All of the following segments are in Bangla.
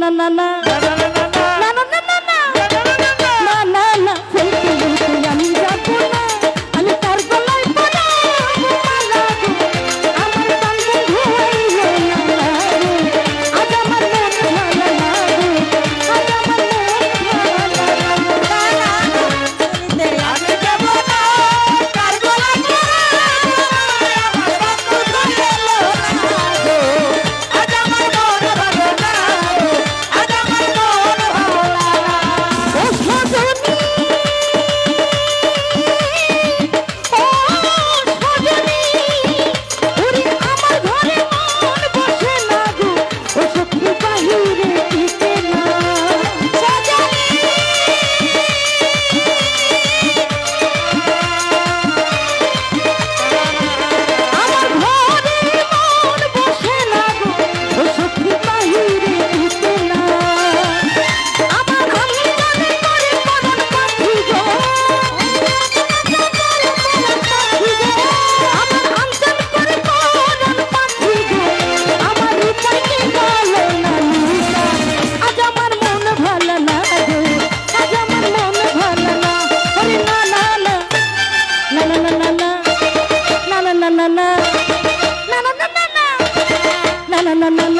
啦啦啦啦啦啦啦 Na na. la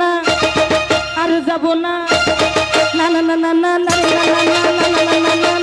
না আর যাব না না না না না না না না না না না না